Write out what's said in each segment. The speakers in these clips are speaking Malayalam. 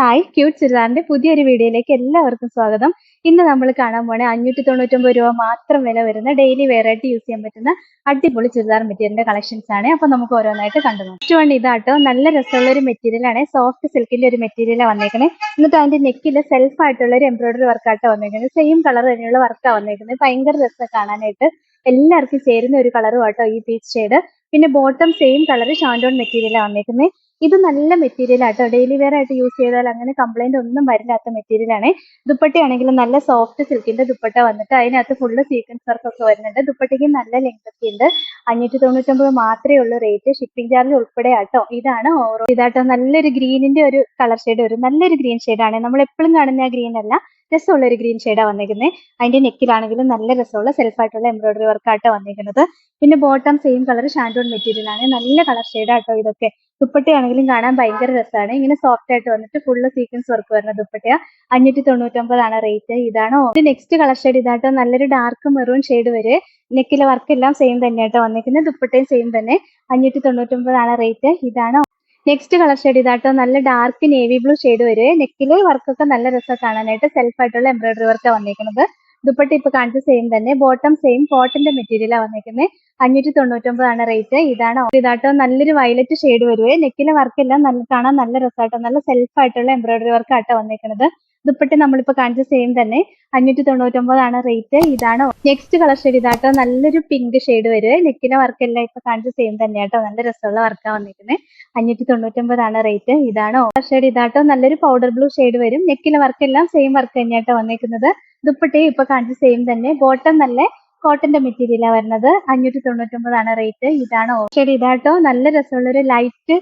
ഹായ് ക്യൂട്ട് ചുരിദാറിന്റെ പുതിയൊരു വീഡിയോയിലേക്ക് എല്ലാവർക്കും സ്വാഗതം. ഇന്ന് നമ്മൾ കാണാൻ പോണേ അഞ്ഞൂറ്റി തൊണ്ണൂറ്റൊമ്പത് രൂപ മാത്രം വില വരുന്ന ഡെയിലി വെറൈറ്റി യൂസ് ചെയ്യാൻ പറ്റുന്ന അടിപൊളി ചുരിദാർ മെറ്റീരിയലിന്റെ കളക്ഷൻസ് ആണ്. അപ്പൊ നമുക്ക് ഓരോന്നായിട്ട് കണ്ടു ഫസ്റ്റ് വൺ ഇതാട്ടോ. നല്ല രസമുള്ള ഒരു മെറ്റീരിയൽ ആണ് സോഫ്റ്റ് സിൽക്കിന്റെ ഒരു മെറ്റീരിയൽ വന്നേക്കുന്നത് എന്നിട്ട് അതിന്റെ നെക്കിൽ സെൽഫ് ആയിട്ടുള്ള ഒരു എംബ്രോയിഡറി വർക്കായിട്ട് വന്നേക്കുന്നത് സെയിം കളർ തന്നെയുള്ള വർക്കാണ് വന്നേക്കുന്നത് ഭയങ്കര രസം കാണാനായിട്ട്. എല്ലാവർക്കും ചേരുന്ന ഒരു കളറും ആട്ടോ ഈ പീച്ച് ഷെയ്ഡ് പിന്നെ ബോട്ടം സെയിം കളർ ഷാൻഡോൺ മെറ്റീരിയലാണ് വന്നേക്കുന്നത് ഇത് നല്ല മെറ്റീരിയൽ ആട്ടോ. ഡെയിലി വെയർ ആയിട്ട് യൂസ് ചെയ്താൽ അങ്ങനെ കംപ്ലൈന്റ് ഒന്നും വരില്ലാത്ത മെറ്റീരിയൽ ആണ്. ദുപ്പട്ടയാണെങ്കിലും നല്ല സോഫ്റ്റ് സിൽക്കിന്റെ ദുപ്പട്ട വന്നിട്ട് അതിനകത്ത് ഫുള്ള് സീക്വൻസ് വർക്ക് ഒക്കെ വരുന്നുണ്ട്. ദുപ്പട്ടയ്ക്ക് നല്ല ലെങ്ത് ഒക്കെ ഉണ്ട്. അഞ്ഞൂറ്റി തൊണ്ണൂറ്റൊമ്പത് മാത്രമേ ഉള്ളൂ റേറ്റ് ഷിപ്പിംഗ് ചാർജ് ഉൾപ്പെടെ ആട്ടോ. ഇതാണ് ഓറോ ഇതാട്ടോ. നല്ലൊരു ഗ്രീനിന്റെ ഒരു കളർ ഷെയ്ഡ് വരും. നല്ലൊരു ഗ്രീൻ ആണ്. നമ്മൾ എപ്പോഴും കാണുന്ന ആ ഗ്രീൻ അല്ല. രസമുള്ള ഒരു ഗ്രീൻ ഷെയ്ഡാണ് വന്നിരിക്കുന്നത് അതിന്റെ നെക്കിലാണെങ്കിലും നല്ല രസമുള്ള സെൽഫായിട്ടുള്ള എംബ്രോയിഡറി വർക്കാട്ടോ വന്നിരിക്കുന്നത്. പിന്നെ bottom same colour shantoon material ആണ്. നല്ല കളർ ഷെയ്ഡാട്ടോ ഇതൊക്കെ. ദുപ്പട്ടയാണെങ്കിലും കാണാൻ ഭയങ്കര രസമാണ്. ഇങ്ങനെ സോഫ്റ്റ് ആയിട്ട് വന്നിട്ട് ഫുള്ള് സീക്വൻസ് വർക്ക് വരുന്ന ദുപ്പട്ട അഞ്ഞൂറ്റി തൊണ്ണൂറ്റൊമ്പതാണ് റേറ്റ് ഇതാണോ നെക്സ്റ്റ് കളർ ഷെയ്ഡ് ഇതാട്ടോ. നല്ലൊരു ഡാർക്ക് മെറൂൺ ഷെയ്ഡ് വരെ. നെക്കിലെ വർക്ക് എല്ലാം സെയിം തന്നെയാട്ടോ വന്നിരിക്കുന്നത് ദുപ്പട്ടയും സെയിം തന്നെ. അഞ്ഞൂറ്റി തൊണ്ണൂറ്റൊമ്പതാണ് റേറ്റ് ഇതാണോ? നെക്സ്റ്റ് കളർ ഷെയ്ഡ് ഇതാട്ടോ. നല്ല ഡാർക്ക് നേവി ബ്ലൂ ഷെയ്ഡ് വരെ. നെക്കിലെ വർക്കൊക്കെ നല്ല രസം കാണാനായിട്ട് സെൽഫ് ആയിട്ടുള്ള എംബ്രോയിഡറി വർക്ക് വന്നിരിക്കുന്നത് ദുപ്പട്ട ഇപ്പൊ കാണിച്ച സെയിം തന്നെ. ബോട്ടം സെയിം കോട്ടന്റെ മെറ്റീരിയലാണ് വന്നിരിക്കുന്നത് അഞ്ഞൂറ്റി തൊണ്ണൂറ്റൊമ്പതാണ് റേറ്റ് ഇതാണ് ഇതാട്ടോ നല്ലൊരു വയലറ്റ് ഷെയ്ഡ് വരുവേ. നെക്കിലെ വർക്ക് എല്ലാം നല്ല കാണാൻ നല്ല രസമായിട്ടോ നല്ല സെൽഫ് ആയിട്ടുള്ള എംബ്രോയിഡറി വർക്ക് ആട്ടോ വന്നിരിക്കുന്നത് ദുപ്പട്ട നമ്മളിപ്പോ കാണിച്ച സെയിം തന്നെ. അഞ്ഞൂറ്റി തൊണ്ണൂറ്റൊമ്പതാണ് റേറ്റ് ഇതാണ് നെക്സ്റ്റ് കളർ ഷെയ്ഡ് ഇതാട്ടോ. നല്ലൊരു പിങ്ക് ഷെയ്ഡ് വരുവേ. നെക്കിലെ വർക്ക് എല്ലാം ഇപ്പൊ കാണിച്ച സെയിം തന്നെയാട്ടോ. നല്ല രസമുള്ള വർക്കാണ് വന്നിരിക്കുന്നത് അഞ്ഞൂറ്റി തൊണ്ണൂറ്റൊമ്പതാണ് റേറ്റ് ഇതാണോ കളർ ഷെയ്ഡ് ഇതാട്ടോ. നല്ലൊരു പൗഡർ ബ്ലൂ ഷെയ്ഡ് വരും. നെക്കിലെ വർക്ക് എല്ലാം സെയിം വർക്ക് തന്നെയാട്ടോ വന്നിരിക്കുന്നത് ദുപ്പട്ടയും ഇപ്പൊ കാണിച്ച സെയിം തന്നെ. ബോട്ടം നല്ല കോട്ടന്റെ മെറ്റീരിയലാണ് വരുന്നത് അഞ്ഞൂറ്റി തൊണ്ണൂറ്റി ഒമ്പതാണ് റേറ്റ് ഇതാണ് ഓപ്ഷൻ ഇതാട്ടോ. നല്ല രസമുള്ള ഒരു ലൈറ്റ്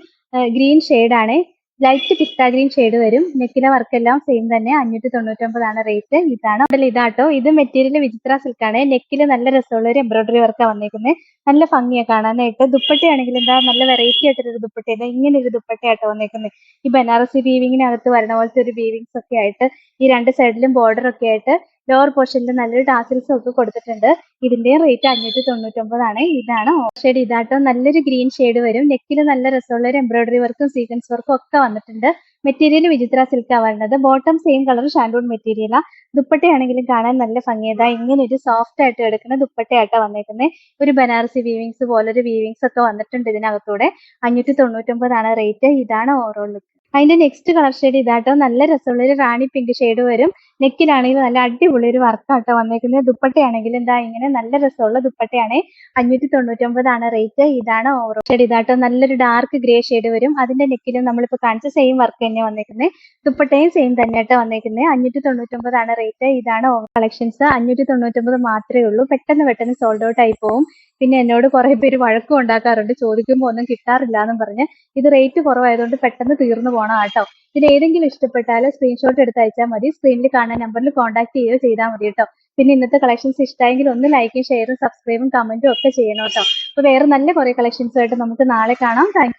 ഗ്രീൻ ആണ്. ലൈറ്റ് പിസ്ത ഗ്രീൻ ഷെയ്ഡ് വരും. നെക്കിലെ വർക്ക് എല്ലാം സെയിം തന്നെ. അഞ്ഞൂറ്റി തൊണ്ണൂറ്റൊമ്പതാണ് റേറ്റ് ഇതാണ് അതിൽ ഇതാട്ടോ. ഇത് മെറ്റീരിയൽ വിചിത്ര സിൽക്ക് ആണ്. നെക്കിൽ നല്ല രസമുള്ള ഒരു എംബ്രോയിഡറി വർക്കാണ് വന്നേക്കുന്നത് നല്ല ഭംഗിയാണ് കാണാനായിട്ട്. ദുപ്പട്ടയാണെങ്കിൽ എന്താ നല്ല വെറൈറ്റി ആയിട്ടൊരു ദുപ്പട്ട ഇങ്ങനെ ഒരു ദുപ്പട്ടയാട്ടോ വന്നേക്കുന്നത് ഈ ബനാറസി വീവിങ്ങിനകത്ത് വരുന്ന പോലത്തെ ഒരു വീവിങ്സ് ഒക്കെ ആയിട്ട് ഈ രണ്ട് സൈഡിലും ബോർഡർ ഒക്കെ ആയിട്ട് ലോവർ പോർഷനിൽ നല്ലൊരു ടാസിൽസും ഒക്കെ കൊടുത്തിട്ടുണ്ട്. ഇതിന്റെ റേറ്റ് അഞ്ഞൂറ്റി തൊണ്ണൂറ്റൊമ്പതാണ് ഇതാണ് ഷെയ്ഡ് ഇതാട്ടോ നല്ലൊരു ഗ്രീൻ ഷെയ്ഡ് വരും. നെക്കിൽ നല്ല രസമുള്ള ഒരു എംബ്രോയിഡറി വർക്കും സീക്വൻസ് വർക്കും ഒക്കെ വന്നിട്ടുണ്ട്. മെറ്റീരിയൽ വിചിത്ര സിൽക്ക് വരുന്നത് ബോട്ടം സെയിം കളർ ഷാൻഡൂൺ മെറ്റീരിയലാ ദുപ്പട്ടയാണെങ്കിലും കാണാൻ നല്ല ഭംഗിയതാ ഇങ്ങനെ ഒരു സോഫ്റ്റ് ആയിട്ട് എടുക്കുന്ന ദുപ്പട്ടയായിട്ടാണ് വന്നേക്കുന്നത് ഒരു ബനാറസി വീവിങ്സ് പോലൊരു വീവിങ്സ് ഒക്കെ വന്നിട്ടുണ്ട് ഇതിനകത്തൂടെ. അഞ്ഞൂറ്റി തൊണ്ണൂറ്റൊമ്പതാണ് റേറ്റ് ഇതാണ് ഓവറോൾ ലുക്ക് അതിന്റെ നെക്സ്റ്റ് കളർ ഷെയ്ഡ് ഇതാട്ടോ. നല്ല രസമുള്ള ഒരു റാണി പിങ്ക് ഷെയ്ഡ് വരും. നെക്കിലാണെങ്കിൽ നല്ല അടിപൊളി ഒരു വർക്കാട്ടോ വന്നേക്കുന്നത്. ദുപ്പട്ടയാണെങ്കിൽ എന്താ ഇങ്ങനെ നല്ല രസമുള്ള ദുപ്പട്ടയാണ്. അഞ്ഞൂറ്റി തൊണ്ണൂറ്റൊമ്പതാണ് റേറ്റ് ഇതാണ് ഓരോ ഷെയ്ഡ് ഇതാട്ടോ നല്ലൊരു ഡാർക്ക് ഗ്രേ ഷെയ്ഡ് വരും. അതിന്റെ നെക്കിലും നമ്മളിപ്പോ കാണിച്ച സെയിം വർക്ക് തന്നെ വന്നേക്കുന്നത്. ദുപ്പട്ടയും സെയിം തന്നെ ആട്ടോ വന്നേക്കുന്നത്. അഞ്ഞൂറ്റി തൊണ്ണൂറ്റൊമ്പതാണ് റേറ്റ് ഇതാണ് ഓവർ കളക്ഷൻസ് അഞ്ഞൂറ്റി തൊണ്ണൂറ്റൊമ്പത് മാത്രമേ ഉള്ളൂ. പെട്ടെന്ന് പെട്ടെന്ന് സോൾഡ് ഔട്ട് ആയി പോകും പിന്നെ എന്നോട് കുറെ പേര് വഴക്കും ഉണ്ടാക്കാറുണ്ട്. ചോദിക്കുമ്പോൾ ഒന്നും കിട്ടാറില്ല എന്നും പറഞ്ഞ് ഇത് റേറ്റ് കുറവായതുകൊണ്ട് പെട്ടെന്ന് തീർന്നു പോകണം കേട്ടോ ഇതിൽ ഏതെങ്കിലും ഇഷ്ടപ്പെട്ടാൽ സ്ക്രീൻഷോട്ട് എടുത്ത് അയച്ചാൽ മതി. സ്ക്രീനിൽ കാണുന്ന നമ്പറിൽ കോൺടാക്ട് ചെയ്യുകയോ ചെയ്താൽ മതി കേട്ടോ. പിന്നെ ഇന്നത്തെ കളക്ഷൻസ് ഇഷ്ടമായെങ്കിൽ ഒന്ന് ലൈക്കും ഷെയറും സബ്സ്ക്രൈബും കമന്റും ഒക്കെ ചെയ്യണം കേട്ടോ. അപ്പോൾ വേറെ നല്ല കുറെ കളക്ഷൻസുമായിട്ട് നമുക്ക് നാളെ കാണാം. താങ്ക്